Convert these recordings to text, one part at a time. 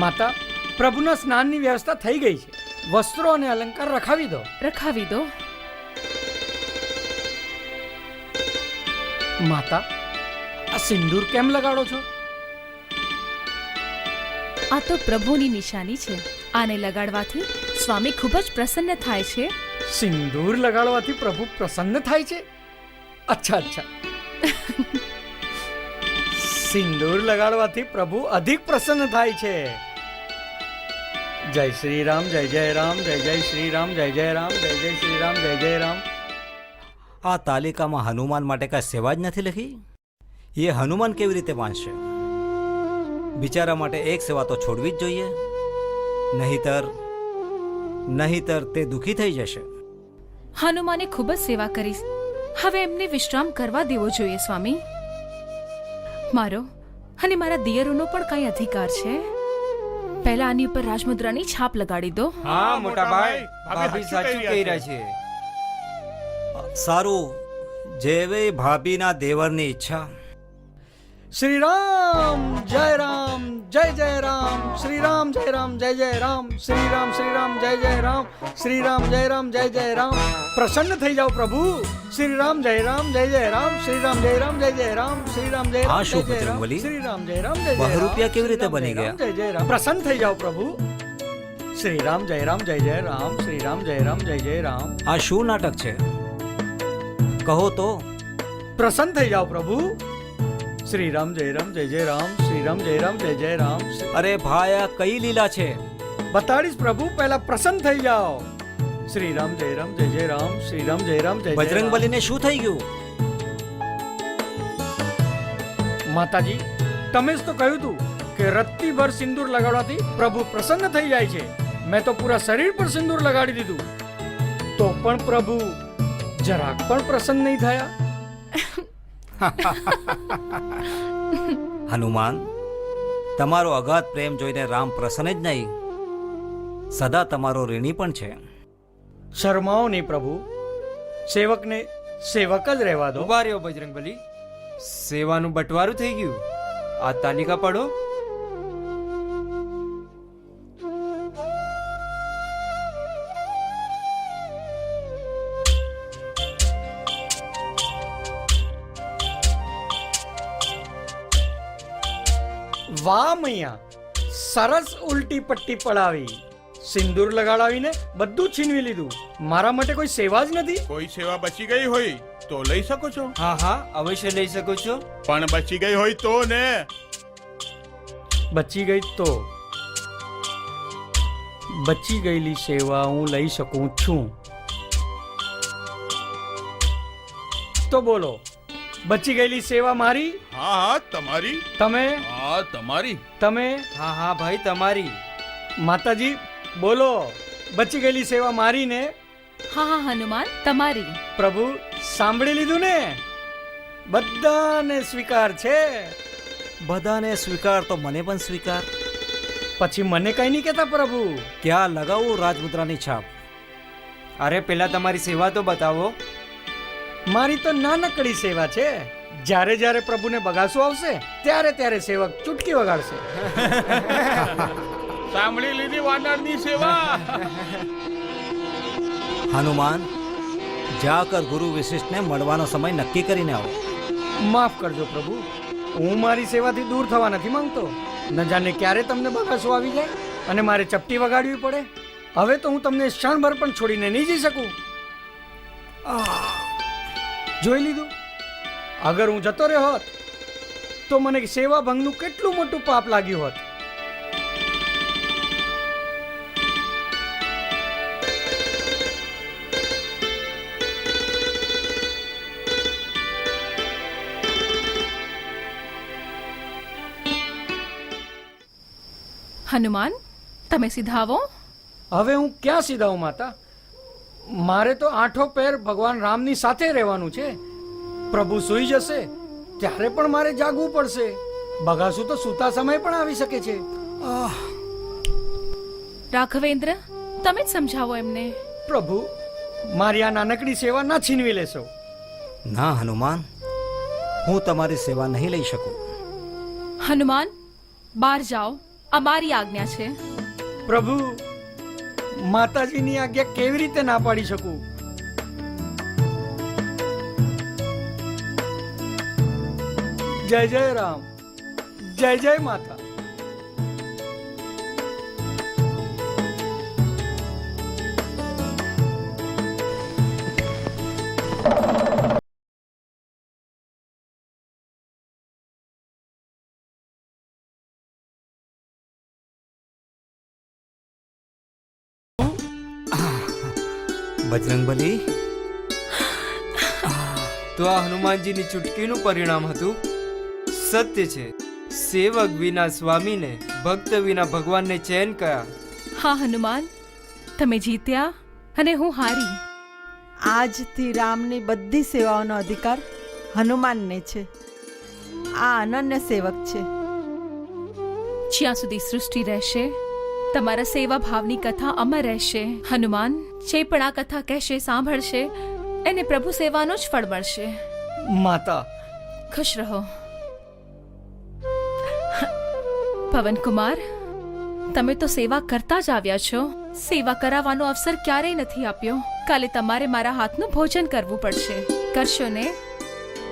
માતા પ્રભુના સ્નાનની વ્યવસ્થા થઈ ગઈ છે. વસ્ત્રો અને અલંકાર રખાવી દો. રખાવી દો. માતા આ સિંદૂર કેમ લગાડો છો? આ તો પ્રભુની નિશાની છે. આને લગાડવાથી સ્વામી ખૂબ જ પ્રસન્ન થાય છે. સિંદૂર લગાડવાથી પ્રભુ પ્રસન્ન થાય છે? અચ્છા અચ્છા. સિંદૂર લગાડવાથી પ્રભુ અધિક પ્રસન્ન થાય છે. જય શ્રી રામ જય જય રામ જય જય શ્રી રામ જય જય રામ જય જય શ્રી રામ જય જય રામ. આ તાલિકામાં હનુમાન માટે કાંઈ સેવા જ નથી લખી? એ હનુમાન કેવી રીતે વાંચશે? બિચારા માટે એક સેવા તો છોડવી જ જોઈએ. નહીતર નહીતર તે દુઃખી થઈ જશે. હનુમાને ખૂબ જ સેવા કરીશ હવે એમને વિશ્રામ કરવા દેવો જોઈએ સ્વામી. મારો અને મારા દિયરોનો પણ કઈ અધિકાર છે? પહેલા આની ઉપર રાજમુદ્રાની છાપ લગાડી દો. હા મોટા ભાઈ ભાભી સાચું કહી રહ્યા છે. સારું જેવે ભાભીના દેવરની ઈચ્છા. શ્રી રામ જય રામ જય જય રામ શ્રી રામ જય રામ જય જય રામ શ્રી રામ શ્રી રામ જય જય રામ શ્રી રામ જય રામ જય જય રામ પ્રસન્ન થઈ જાઓ પ્રભુ શ્રી રામ જય રામ જય જય રામ શ્રી રામ જય રામ જય જય રામ શ્રી રામ જય આ રામ શું જય જય રામ બજરંગબલી? શ્રી રામ જય રામ જય જય બહુ રામ રૂપિયા કેવી રીતે શ્રી રામ બની જય રામ જય જય રામ પ્રસન્ન થઈ જાઓ પ્રભુ શ્રી રામ જય રામ જય જય રામ શ્રી રામ જય રામ જય જય રામ આ શું નાટક છે કહો તો પ્રસન્ન થઈ જાઓ પ્રભુ શ્રી રામ જય રામ જય જય રામ શ્રી રામ જય રામ જય જય રામ. અરે ભાઈ આ કઈ લીલા છે? બતાડીશ પ્રભુ પહેલા પ્રસન્ન થઈ જાઓ. શ્રી રામ જય રામ જય જય રામ શ્રી રામ જય રામ જય બજરંગબલીને શું થઈ ગયું? માતાજી તમે જ તો કહ્યું હતું કે રત્તી ભર સિંદૂર લગાડવાથી પ્રભુ પ્રસન્ન થઈ જાય છે. મેં તો પૂરા શરીર પર સિંદૂર લગાડી દીધું. તો પણ પ્રભુ જરાક પણ પ્રસન્ન નહીં થયા? હનુમાન તમારો અગાધ પ્રેમ જોઈને રામ પ્રસન્ન જ નહીં. સદા તમારો ઋણી પણ છે. શરમાઓ નહીં પ્રભુ. સેવકને સેવક જ રહેવા દો. ઊભા રહ્યો બજરંગબલી. સેવાનું બટવારું થઈ ગયું. આ તાલિકા પડો. વાહ મૈયા સરસ ઉલટી પટ્ટી પડાવી. સિંદૂર લગાડાવીને બધું છીનવી લીધું. મારા માટે કોઈ સેવા જ નથી. કોઈ સેવા બચી ગઈ હોય તો લઈ શકો છો. હા હા અવશ્ય લઈ શકો છો. પણ બચી ગઈ હોય તો ને. બચી ગઈ તો. બચી ગયેલી સેવા હું લઈ શકું છું. તો બોલો બચી ગયેલી સેવા મારી? હા હા તમારી. તમે? હા તમારી. તમે? હા હા ભાઈ તમારી. માતાજી બોલો બચી ગયેલી સેવા મારી ને હા હા હનુમાન તમારી. પ્રભુ સાંભળી લીધું ને? બધાને સ્વીકાર છે? બધાને સ્વીકાર તો મને પણ સ્વીકાર. પછી મને કઈ નહીં કહેતા પ્રભુ? ક્યાં લગાવું રાજમુદ્રાની છાપ? અરે પેલા તમારી સેવા તો બતાવો. મારી તો નાનકડી સેવા છે. જ્યારે જ્યારે પ્રભુને બગાસું આવશે ત્યારે ત્યારે સેવક ચૂટકી વગાડશે. સાંભળી લીધી વાનરની સેવા. હનુમાન જાકર ગુરુ વિશિષ્ટને મળવાનો સમય નક્કી કરીને આવો. માફ કરજો પ્રભુ હું મારી સેવાથી દૂર થવા નથી માંગતો. ન જાણે ક્યારે તમને બગાસું આવી જાય અને મારે ચપટી વગાડવી પડે. હવે તો હું તમને ક્ષણભર પણ છોડીને નહીં જઈ શકું. આહ. જોઈ લીધું? અગર હું જતો રહ્યો હોત તો મને સેવા ભંગનું કેટલું મોટું પાપ લાગ્યું હોત. હનુમાન તમે સીધા આવો. હવે હું ક્યાં સીધા માતા? મારે તો આઠો પેર ભગવાન રામની સાથે રહેવાનું છે. પ્રભુ સૂઈ જશે ત્યારે પણ મારે જાગવું પડશે. બગાસુ તો સૂતા સમય પણ આવી શકે છે. રાઘવેન્દ્ર તમે જ સમજાવો એમને. પ્રભુ મારી આ નાનકડી સેવા ના છીનવી લેશો. ના હનુમાન. હું તમારી સેવા નહીં લઈ શકું. હનુમાન બહાર જાઓ. અમારી આજ્ઞા છે. પ્રભુ માતાજીની આજ્ઞા કેવી રીતે ના પાડી શકું? જય જય રામ. જય જય માતા. બજરંગબલી તો આ હનુમાનજીની ચૂટકીનું પરિણામ હતું. સત્ય છે. સેવક વિના સ્વામીને ભક્ત વિના ભગવાનને ચેન કયા? હા હનુમાન. તમે જીત્યા અને હું હારી. આજથી રામની બધી સેવાઓનો અધિકાર હનુમાનને છે. આ અનન્ય સેવક છે. જ્યાં સુધી સૃષ્ટિ રહેશે તમારા સેવા ભાવની કથા અમર રહેશે. હનુમાન જે પણ આ કથા કહેશે સાંભળશે એને પ્રભુ સેવાનો જ ફળ મળશે. માતા. ખુશ રહો. પવનકુમાર તમે તો સેવા કરતા જ આવ્યા છો. સેવા કરાવવાનો અવસર ક્યારેય નથી આપ્યો. કાલે તમારે મારા હાથનું ભોજન કરવું પડશે. કરશો ને?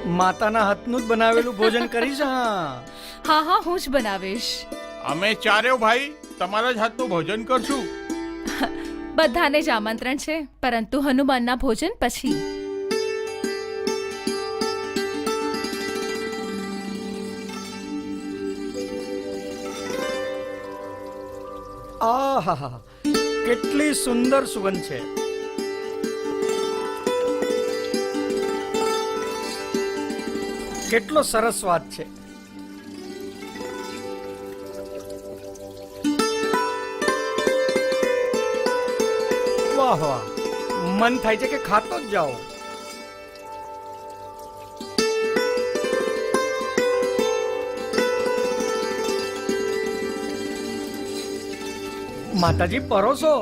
માતાના હાથનું જ બનાવેલું ભોજન કરીશ હા. હા હા હું જ બનાવીશ. અમે ચારેવ ભાઈ. તમારા જ હાથનું ભોજન કરશું. બધાને જ આમંત્રણ છે પરંતુ હનુમાનના ભોજન પછી. આહાહા કેટલી સુંદર સુગંધ છે. કેટલો સરસ સ્વાદ છે. વાહ મન થાય છે કે ખાતો જ જાઓ. માતાજી પરોસો.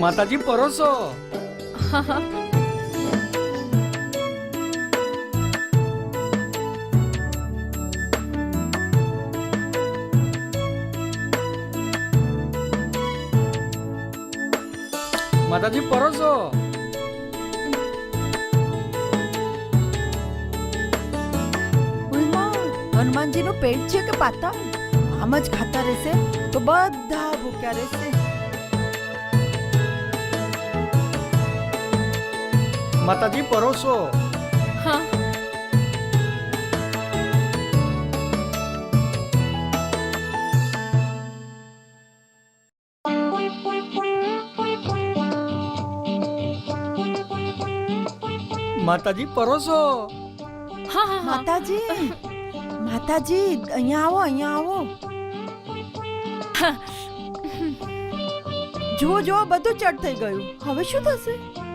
માતાજી, પરોસો. માતાજી, પરોસો. હનુમાનજી હનુમાનજીનું પેટ છે કે પાતા આમ જ ખાતા રહેશે તો બધા ભૂખ્યા રહેશે. માતાજી પરોસો. હા. માતાજી પરોસો. હા હા હા. માતાજી માતાજી અહીંયા આવો અહીંયા આવો. જુઓ જુઓ બધું ચડ થઈ ગયું. હવે શું થશે?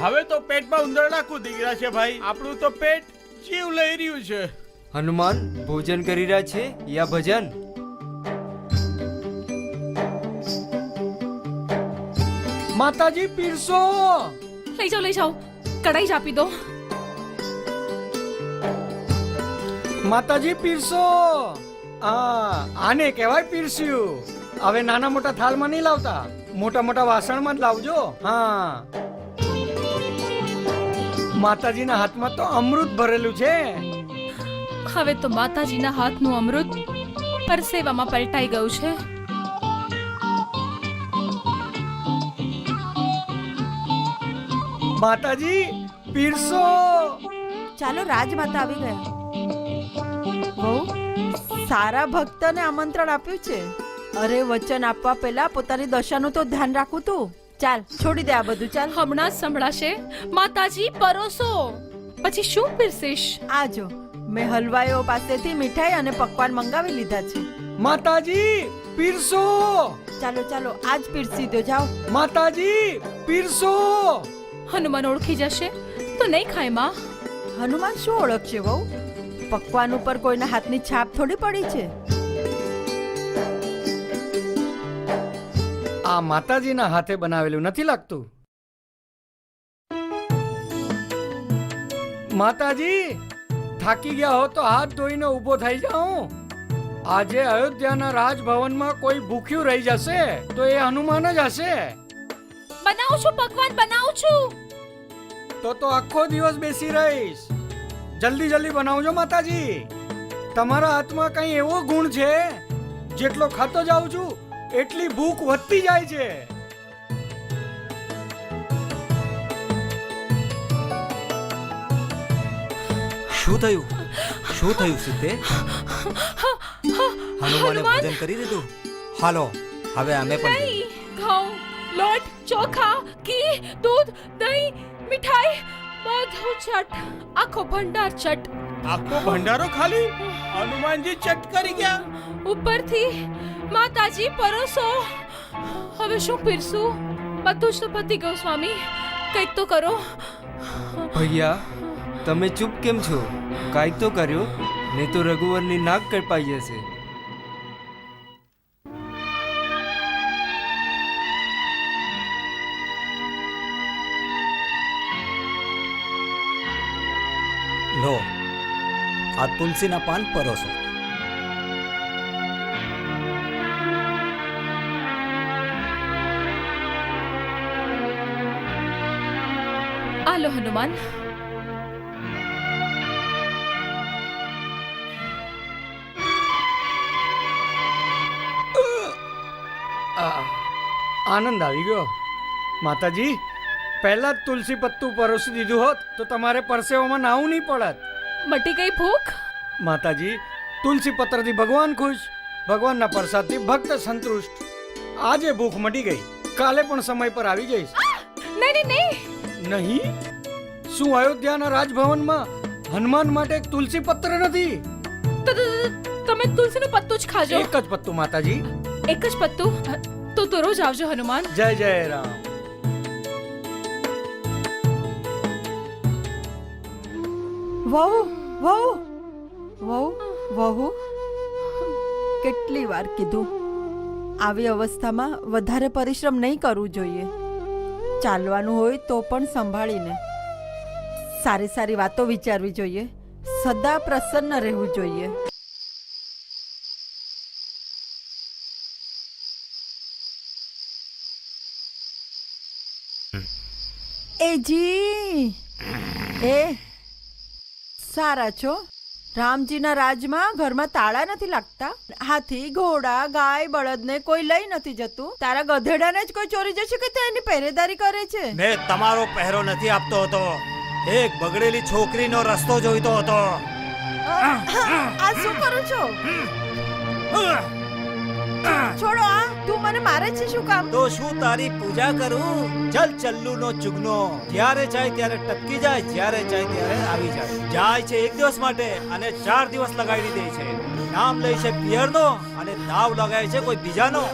હવે તો પેટમાં ઉંદરડા કૂદી ગયા છે ભાઈ. આપણું તો પેટ જીવ લઈ રહ્યું છે. હનુમાન ભોજન કરી રહ્યા છે યા ભજન? માતાજી પીરસો! લઈ જાઓ લઈ જાઓ. કઢાઈ જ આપી દો. માતાજી પીરસો! આ આને કહેવાય પીરસ્યું. હવે નાના મોટા થાળમાં નહીં લાવતા. મોટા મોટા વાસણમાં જ લાવજો. હા. માતાજીના હાથમાં તો અમૃત ભરેલું છે. હવે તો માતાજીના હાથનું અમૃત પરસેવામાં પલટાઈ ગયું છે. માતાજી પીરસો. ચાલો રાજમાતા આવી ગયા. બહુ સારા ભક્તને આમંત્રણ આપ્યું છે. અરે વચન આપવા પહેલા પોતાની દશાનું તો ધ્યાન રાખું તું. ચાલ છોડી દે આ બધું ચાલ. હમણાં જ સંભળાશે? માતાજી પરોસો. પછી શું પીરસીશ? આજો. મેં હલવાઈઓ પાસેથી મીઠાઈ અને પકવાન મંગાવી લીધા છે. માતાજી પીરસો. ચાલો ચાલો આજ પીરસી દો જાઓ. માતાજી પીરસો. હનુમાન ઓળખી જશે? તો નહીં ખાયમાં. હનુમાન શું ઓળખશે બહુ પકવાન ઉપર કોઈના હાથની છાપ થોડી પડી છે. આ માતાજીના હાથે બનાવેલું નથી લાગતું. માતાજી થાકી ગયા હો તો હાથ ધોઈને ઊભો થઈ જાઓ આજે અયોધ્યાના રાજભવનમાં કોઈ ભૂખ્યું રહી જશે તો એ હનુમાન જ હશે. બનાવું છું ભગવાન બનાવું છું. તો તો આખો દિવસ બેસી રહીશ. જલ્દી જલ્દી બનાવજો માતાજી. તમારા હાથમાં કઈ એવો ગુણ છે જેટલો ખાતો જાઉં છું એટલી ભૂખ વધતી જાય છે. શું થયું? શું થયું સીતે હનુમાને ભોજન કરી દીધું? હાલો હવે અમે પણ. ઘઉં લોટ ચોખા ઘી દૂધ દહીં મીઠાઈ બધું ચટ આખો ભંડાર ચટ. આખો ભંડારો ખાલી? હનુમાનજી ચટ કરી ગયા? ઉપરથી માતાજી પરોસો. હવે શું પીરસું? બધું જ તો પતી ગયું સ્વામી. કંઈક તો કરો. ભૈયા તમે ચૂપ કેમ છો? કાંઈક તો કર્યો નહીં તો રઘુવરની નાક કપાઈ જશે. લો આ તુલસીના પાન પરોસો. આલો હનુમાન આનંદ આવી ગયો. માતાજી પહેલા જ તુલસી પત્તું પરોસી દીધું હોત તો તમારે પરસેવામાં નાવું નહીં પડત. મટી ગઈ ભૂખ? માતાજી તુલસી પત્રથી ભગવાન ખુશ. ભગવાનના પ્રસાદથી ભક્ત સંતુષ્ટ. આજે ભૂખ મટી ગઈ. કાલે પણ સમય પર આવી જઈશ. નહીં નહીં નહીં. નહીં? શું અયોધ્યાના રાજભવનમાં હનુમાન માટે એક તુલસી પત્ર નથી? તો- તો- તો- તમે તુલસીનું પત્તું જ ખાજો. એક જ પત્તું માતાજી. એક જ પત્તું? તો તો રોજ આવજો હનુમાન. જય જય રામ. વહુ વહુ વહુ વહુ કેટલી વાર કીધું. આવી અવસ્થામાં વધારે પરિશ્રમ નહીં કરવું જોઈએ. ચાલવાનું હોય તો પણ સંભાળીને. સારી સારી વાતો વિચારવી જોઈએ. સદા પ્રસન્ન રહેવું જોઈએ. એ જી. એ. સારા છો? રામજીના રાજમાં ઘરમાં તાળા નથી લાગતા? હાથી ઘોડા ગાય બળદને કોઈ લઈ નથી જતું. તારા ગધેડાને જ કોઈ ચોરી જશે કે તો એની પહેરેદારી કરે છે? મેં તમારો પહેરો નથી આપતો હતો. એક બગડેલી છોકરીનો રસ્તો જોઈતો હતો. આ શું કરો છો? છોડો આ તું મને મારે છે શું કામ? તો શું તારી પૂજા કરું? ચલ ચલ્લુ નો ચુગનો. જ્યારે ચાય ત્યારે ટપકી જાય જ્યારે ચાય ત્યારે આવી જાય. જાય છે એક દિવસ માટે અને ચાર દિવસ લગાવી દે છે. નામ લે છે પિયરનો અને દાવ લગાય છે કોઈ બીજાનો.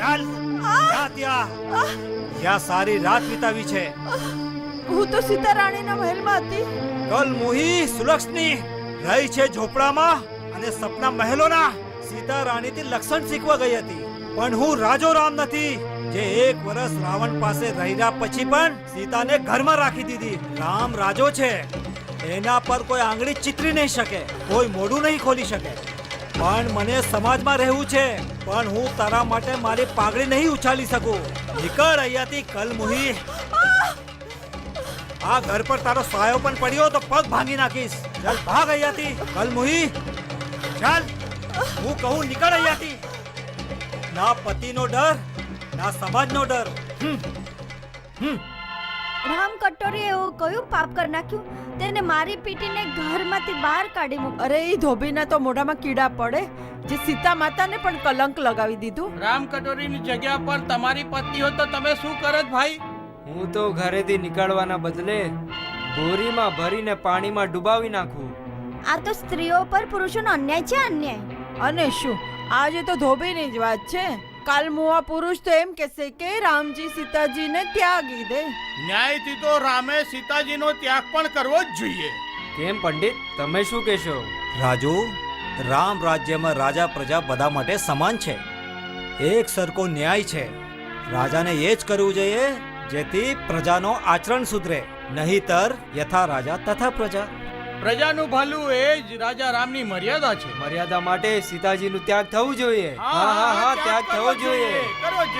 ચાલ ત્યાં. ત્યાં સારી રાત વિતાવી છે. હું તો સીતા રાણીના મહેલમાં હતી. કલ મુહી સુલક્ષની રહી છે ઝોપડામાં અને સપના મહેલોના સીતા રાણીથી લક્ષણ શીખવા ગઈ હતી. પણ હું રાજો રામ નથી જે એક વર્ષ રાવણ પાસે રહ્યા પછી પણ સીતાને ઘરમાં રાખી દીધી. રામ રાજો છે. એના પર કોઈ આંગળી ચિતરી નહીં શકે કોઈ મોઢું નહીં ખોલી શકે. પણ મને સમાજમાં રહેવું છે પણ હું તારા માટે મારી પાઘડી નહીં ઉછાલી શકું. નીકળ અહીંયાથી કલ મુહી. આ ઘર પર તારો સાયો પણ પડ્યો તો પગ ભાંગી નાખીશ. ચાલ ભાગ અહીંયાથી. કલ મુહી. ચાલ. હું કહું નીકળ અહીંયાથી. ના પતિનો ડર ના સમાજનો ડર. રામ કટોરી એવું કયું પાપ કરી નાખ્યું? તેને મારી પીટીને ઘરમાંથી બહાર કાઢી મૂક અરે એ ધોબીના તો મોઢામાં કીડા પડે. જે સીતા માતાને પણ કલંક લગાવી દીધું. રામ કટોરીની જગ્યા પર તમારી પત્ની હોત તો તમે શું કરત ભાઈ? હું તો ઘરેથી નીકળવાના બદલે બોરીમાં ભરીને પાણીમાં ડુબાવી નાખું. આ તો સ્ત્રીઓ પર પુરુષોનો અન્યાય છે અન્યાય. અને શું? આજે તો ધોબીની જ વાત છે. કાલ મુવા પુરુષ તો એમ કહેશે કે રામજી સીતાજીને ત્યાગી દે. ન્યાયથી તો રામે સીતાજીનો ત્યાગ પણ કરવો જ જોઈએ. કેમ પંડિત? તમે શું કહેશો? રાજુ રામ રાજ્યમાં રાજા પ્રજા બધા માટે સમાન છે. એક સરખો ન્યાય છે. રાજાને એ જ કરવું જોઈએ જેથી પ્રજાનો આચરણ સુધરે. નહીતર યથા રાજા તથા પ્રજા. પ્રજાનું ભલું એ જ રાજા રામની મર્યાદા છે. મર્યાદા માટે સીતાજીનું ત્યાગ થવું જોઈએ. હા હા હા ત્યાગ થવો જોઈએ.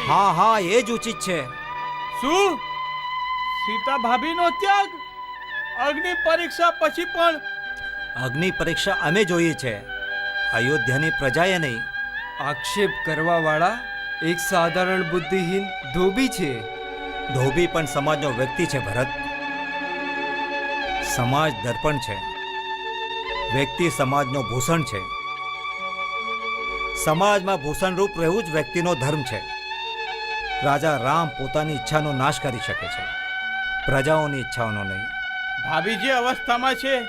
હા હા એ જ ઉચિત છે. શું? સીતા ભાભીનો ત્યાગ? અગ્નિ પરીક્ષા પછી પણ? અગ્નિ પરીક્ષા અમે જોઈએ છે. અયોધ્યાની પ્રજાએ નહીં. આક્ષેપ કરવાવાળા એક સાધારણ બુદ્ધિહીન ધોબી છે. ધોબી પણ સમાજનો વ્યક્તિ છે ભરત. સમાજ દર્પણ છે. વ્યક્તિ સમાજનો ભૂષણ છે. સમાજમાં ભૂષણરૂપ રહેવું જ વ્યક્તિનો ધર્મ છે. રાજા રામ પોતાની ઈચ્છાનો નાશ કરી શકે છે. પ્રજાઓની ઈચ્છાઓનો નહીં. ભાભી જે અવસ્થામાં છે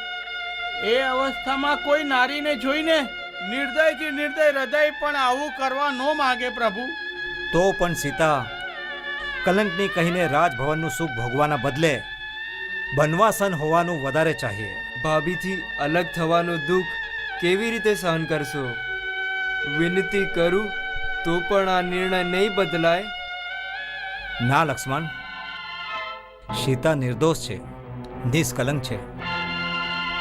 એ અવસ્થામાં કોઈ નારીને જોઈને નિર્દયથી નિર્દય હૃદય પણ આવું કરવા ન માગે પ્રભુ. તો પણ સીતા કલંકની કહીને રાજભવનનું સુખ ભોગવાના બદલે બનવાસન હોવાનું વધારે ચાહીએ. ભાભીથી અલગ થવાનું દુઃખ કેવી રીતે સહન કરશો? વિનંતી કરું તો પણ આ નિર્ણય નહીં બદલાય? ના લક્ષ્મણ. સીતા નિર્દોષ છે નિષ્કલંક છે.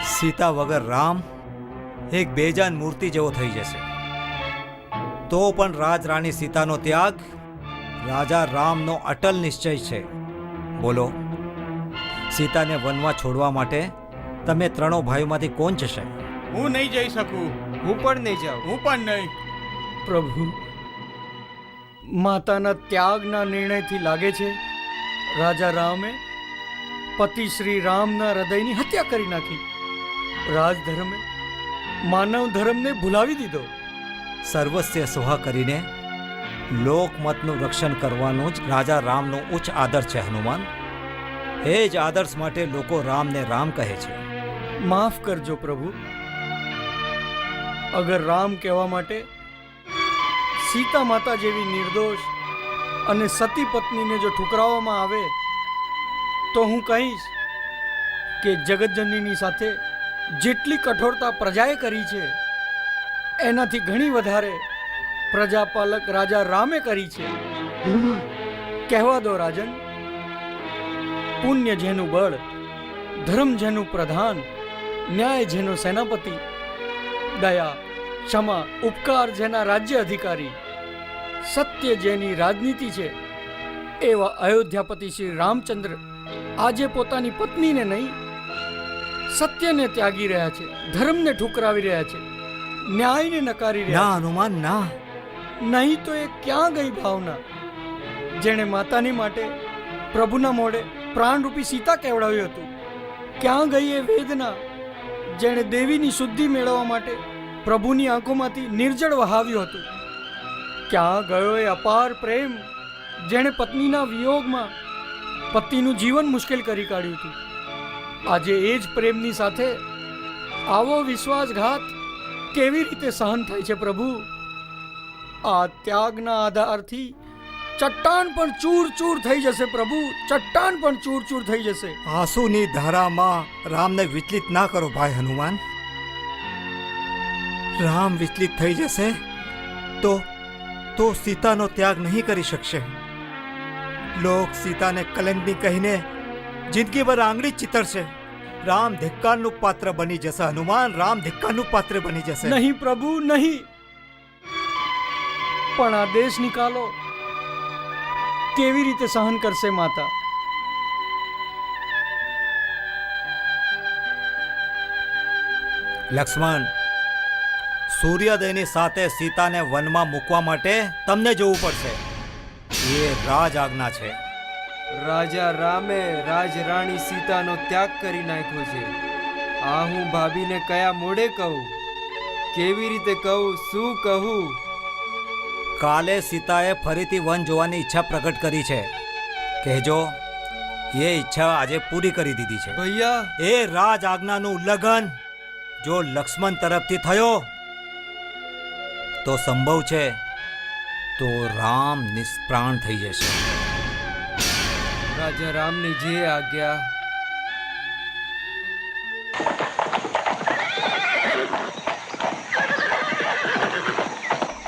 સીતા વગર રામ એક બેજાન મૂર્તિ જેવો થઈ જશે. તો પણ રાજરાણી સીતાનો ત્યાગ રાજા રામનો અટલ નિશ્ચય છે. બોલો સીતાને વનમાં છોડવા માટે તમે ત્રણો ભાઈઓમાંથી કોણ જશે? હું નહીં જઈ શકું. હું પણ નહીં જાઉં. હું પણ નહીં. પ્રભુ માતાના ત્યાગના નિર્ણયથી લાગે છે રાજા રામે પતિ શ્રી રામના હૃદયની હત્યા કરી નાખી. રાજધર્મે માનવ ધર્મને ભૂલાવી દીધો. સર્વસ્ય સોહા કરીને લોકમતનું રક્ષણ કરવાનું જ રાજા રામનો ઉચ્ચ આદર્શ છે, હનુમાન. એ જ આદર્શ માટે લોકો રામને રામ કહે છે. માફ કરજો પ્રભુ. અગર રામ કહેવા માટે સીતા માતા જેવી નિર્દોષ અને સતી પત્નીને જો ઠુકરાવવામાં આવે, તો હું કહીશ કે જગતજનની સાથે જેટલી કઠોરતા પ્રજાએ કરી છે, એનાથી ઘણી વધારે પ્રજાપાલક રાજા રામે કરી છે. કહેવા દો રાજન પુણ્ય જેનું બળ ધર્મ જેનું પ્રધાન ન્યાય જેનો સેનાપતિ દયા ક્ષમા ઉપકાર જેના રાજ્ય અધિકારી સત્ય જેની રાજનીતિ છે એવા અયોધ્યાપતિ શ્રી રામચંદ્ર આજે પોતાની પત્નીને નહીં સત્યને ત્યાગી રહ્યા છે ધર્મને ઠુકરાવી રહ્યા છે ન્યાયને નકારી રહ્યા ના હનુમાન ના. નહીં તો એ ક્યાં ગઈ ભાવના? જેણે માતાની માટે પ્રભુના મોડે પ્રાણરૂપી સીતા કેવડાવ્યું હતું. ક્યાં ગઈ એ વેદના? જેણે દેવીની શુદ્ધિ મેળવવા માટે પ્રભુની આંખોમાંથી નિર્જળ વહાવ્યું હતું. ક્યાં ગયો એ અપાર પ્રેમ? જેણે પત્નીના વિયોગમાં પતિનું જીવન મુશ્કેલ કરી કાઢ્યું હતું. આજે એ જ પ્રેમની સાથે આવો વિશ્વાસઘાત કેવી રીતે સહન થાય છે પ્રભુ? આ ત્યાગના આધારથી ચટ્ટાન પણ ચૂર ચૂર થઈ જશે પ્રભુ ચટ્ટાન પણ ચૂર ચૂર થઈ જશે. આંસુની ધારામાં રામને વિચલિત ના કરો ભાઈ હનુમાન. રામ વિચલિત થઈ જશે તો તો સીતાનો ત્યાગ નહીં કરી શકશે. લોક સીતાને કલંકની કહીને જિંદગીભર આંગળી ચિતરશે. રામ ધિક્કારનું પાત્ર બની જશે હનુમાન રામ ધિક્કારનું પાત્ર બની જશે. નહીં પ્રભુ નહીં. પણ આ દેશ નિકાલો. કેવી રીતે સહન કરશે માતા? લક્ષ્મણ સૂર્યોદયની સાથે સીતાને વનમાં મૂકવા માટે તમને જવું પડશે. એ રાજ આજ્ઞા છે. રાજા રામે રાજરાણી સીતાનો ત્યાગ કરી નાખ્યો છે. આ હું ભાભીને કયા મોડે કહું? કેવી રીતે કહું? શું કહું? કાલે સીતાએ ફરીથી વન જોવાની ઈચ્છા પ્રગટ કરી છે. કહેજો એ ઈચ્છા આજે પૂરી કરી દીધી છે. ભૈયા! એ રાજ આજ્ઞાનું ઉલ્લંઘન જો લક્ષ્મણ તરફથી થયો તો સંભવ છે તો રામ નિષ્પ્રાણ થઈ જશે. રાજા રામની જે આજ્ઞા.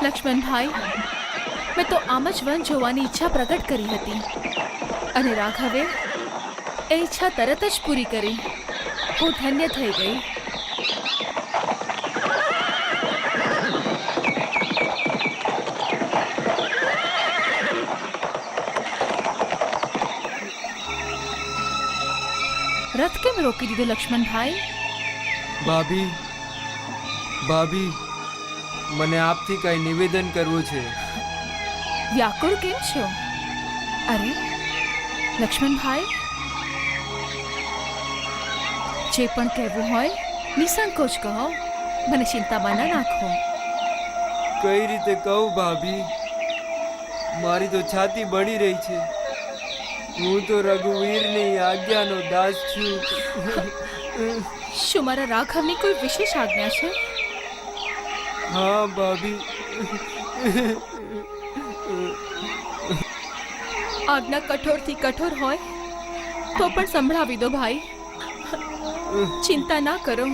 લક્ષ્મણભાઈ મેં તો આમ જ વન જોવાની ઈચ્છા પ્રગટ કરી હતી. અને રાઘવે એ ઈચ્છા તરત જ પૂરી કરી. હું ધન્ય થઈ ગઈ. રથ કેમ રોકી દીધો લક્ષ્મણભાઈ? ભાભી ભાભી, મને આપથી કઈ નિવેદન કરવું છે. વ્યાકુળ કેમ છો? અરે લક્ષ્મણભાઈ? જે પણ કહેવું હોય નિસંકોચ કહો. મને ચિંતામાં ન નાખો. કઈ રીતે કહું ભાભી? મારી તો છાતી બળી રહી છે. હું તો રઘુવીરની આજ્ઞાનો દાસ છું. શું મારા રાઘવની કોઈ વિશેષ આજ્ઞા છે? હા ભાભી. આજ્ઞા કઠોરથી કઠોર હોય તો પણ સંભળાવી દો ભાઈ. ચિંતા ના કરો.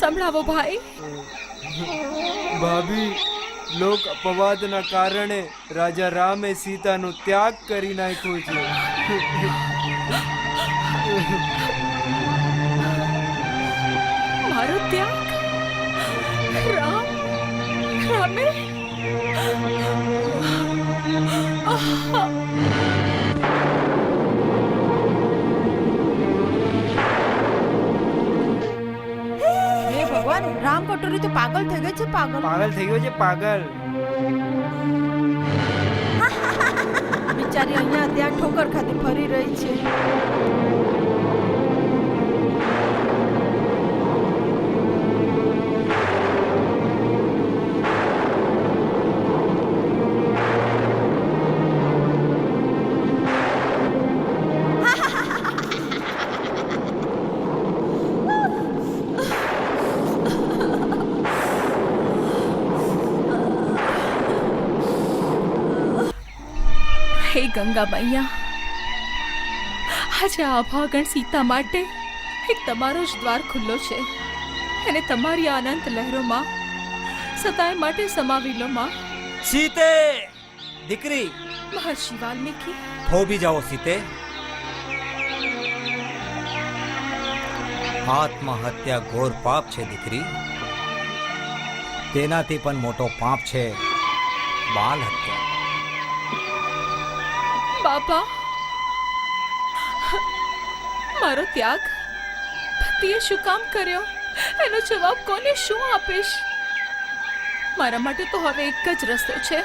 સંભળાવો ભાઈ. ભાભી લોક અપવાદના કારણે રાજા રામે સીતાનો ત્યાગ કરી નાખ્યો છે. મારો ત્યાગ? રામ? રામે? ભગવાન રામ કટોરી તો પાગલ થઈ ગયો છે પાગલ. પાગલ થઈ ગયો છે પાગલ. બિચારી અહીંયા ત્યાં ઠોકર ખાતે ફરી રહી છે. ગંગા મૈયા આજે આભાગણ સીતા માટે એક તમારો જ દ્વાર ખુલ્લો છે. અને તમારી અનંત લહેરોમાં સદાય માટે સમાવી લો માં. સીતે! દીકરી! મહર્ષિ વાલ્મીકી થોભી જાઓ સીતે. આત્મહત્યા ઘોર પાપ છે દીકરી. તેનાથી પણ મોટો પાપ છે બાલ હત્યા બાપા. મારો ત્યાગ. પતિએ શું કામ કર્યો? એનો જવાબ કોને શું આપીશ? મારા માટે તો હવે એક જ રસ્તો છે.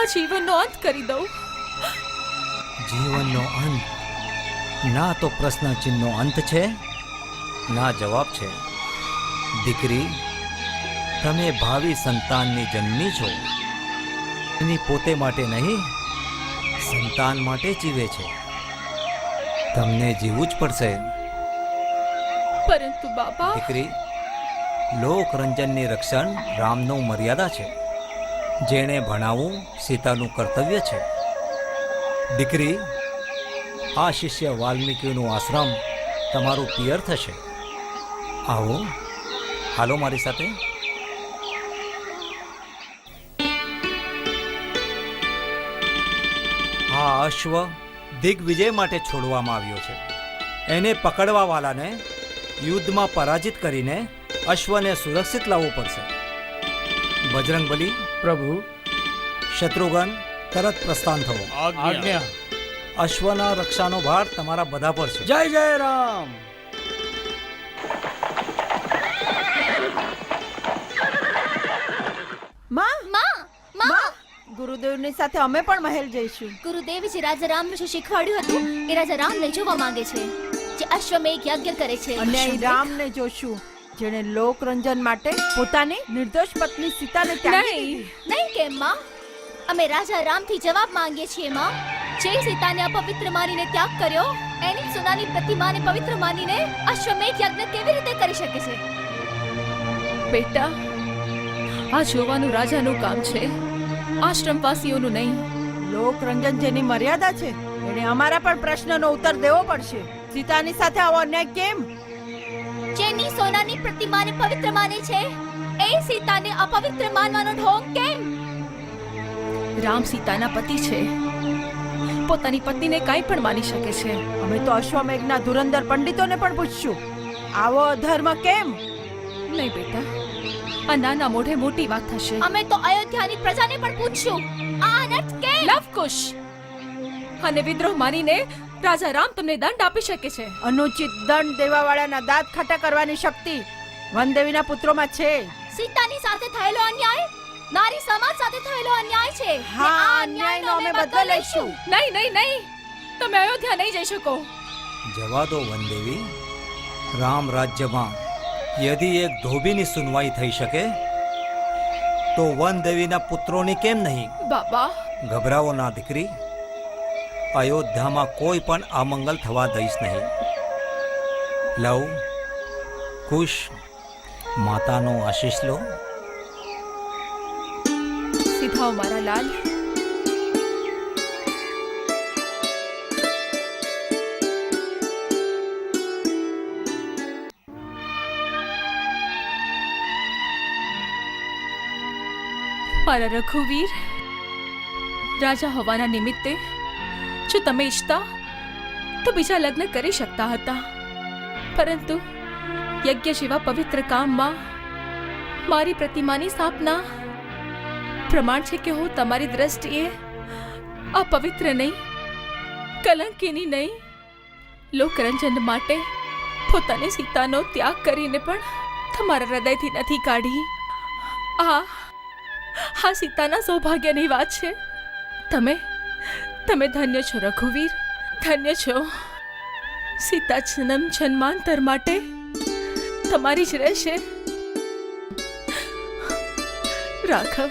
આ જીવનનો અંત કરી દઉં. જીવનનો અંત? ના તો પ્રશ્ન ચિહ્નનો અંત છે? ના જવાબ છે. દીકરી, તમે ભાવિ સંતાનની જન્મી છો. એની પોતે માટે નહીં સંતાન માટે જીવે છે. તમને જીવવું જ પડશે. પરંતુ બાપા દીકરી લોકરંજનની રક્ષણ રામનું મર્યાદા છે. જેણે ભણાવવું સીતાનું કર્તવ્ય છે. દીકરી આ શિષ્ય વાલ્મીકીનું આશ્રમ તમારું પિયર થશે. આવો હાલો મારી સાથે. આ અશ્વ દિગ્વિજય માટે છોડવામાં આવ્યો છે. એને પકડવાવાળાને યુદ્ધમાં પરાજિત કરીને અશ્વને સુરક્ષિત લાવવું પડશે. બજરંગબલી પ્રભુ શત્રુઘ્ન તરત પ્રસ્થાન થવો. આજ્ઞા. અશ્વના રક્ષાનો ભાર તમારા બધા પર છે. જય જય રામ. ગુરુદેવની સાથે અમે પણ મહેલ જઈશું. ગુરુદેવ જે રાજા રામને શું શીખવાડ્યું હતું? એ રાજા રામને જોવા માંગે છે. જે અશ્વમેઘ યજ્ઞ કરે છે. અને અહીં રામને જોશું જેણે લોકરંજન માટે પોતાની નિર્દોષ પત્ની સીતાને ત્યાગી નહીં. દીધી. નહીં કેમ માં? અમે રાજા રામથી જવાબ માંગીએ છીએ માં. જે સીતાને અપવિત્ર માનીને ત્યાગ કર્યો એની સોનાની પ્રતિમાને પવિત્ર માનીને અશ્વમેઘ યજ્ઞ કેવી રીતે કરી શકે છે? બેટા આ જોવાનું રાજાનું કામ છે. આશ્રમવાસીઓનું નહીં. લોકરંજન જેની મર્યાદા છે એને અમારા પણ પ્રશ્નનો ઉત્તર દેવો પડશે. સીતાની સાથે આવો અન્યાય કેમ? જેની સોનાની પ્રતિમાને પવિત્ર માને છે એ સીતાને અપવિત્ર માનવાનો ઢોંગ કેમ? રામ સીતાના પતિ છે. પોતાની પત્નીને કાંઈ પણ માની શકે છે. અમે તો અશ્વમેઘના ધુરંધર પંડિતોને પણ પૂછશું. આવો અધર્મ કેમ? નહીં બેટા આ નાના મોઢે મોટી વાત થશે. અમે તો અયોધ્યાની પ્રજાને પણ પૂછ્યું. આ અનર્થ કે? લવકુશ. અને વિદ્રોહ માનીને રાજા રામ તમને દંડ આપી શકે છે. અનુચિત દંડ દેવાવાળાના દાંત ખાટા કરવાની શક્તિ વનદેવીના પુત્રોમાં છે. સીતાની સાથે થયેલો અન્યાય? નારી સમાજ સાથે થયેલો અન્યાય છે? હા, આ અન્યાયનો અમે બદલો લઈશું. નહીં નહીં નહીં. તમે અયોધ્યા નહીં જઈ શકો. જવા દો વનદેવી. રામ રાજ્યમાં યદિ એક ધોબીની સુનવાઈ થઈ શકે તો વન દેવીના પુત્રોની કેમ નહીં? બાબા. ગભરાવો ના દીકરી. અયોધ્યામાં કોઈ પણ અમંગલ થવા દઈશ નહીં. લવ કુશ માતાનો આશીષ લો. સીધાઓ મારા લાલ. મારા રઘુવીર રાજા હોવાના નિમિત્તે જો તમે ઈચ્છતા તો બીજા લગ્ન કરી શકતા હતા. પરંતુ યજ્ઞ જેવા પવિત્ર કામમાં મારી પ્રતિમાની સ્થાપના પ્રમાણ છે કે હું તમારી દ્રષ્ટિએ અપવિત્ર નહીં, કલંકીની નહીં, લોકરંજન માટે પોતાની સીતાનો ત્યાગ કરીને પણ તમારા હૃદયથી નથી કાઢી. આ આ સીતાના સૌભાગ્યની વાત છે. તમે તમે ધન્ય છો, રઘુવીર. ધન્ય છો. સીતા જન્મ જન્માંતર માટે તમારી જ રહેશે. રાઘવ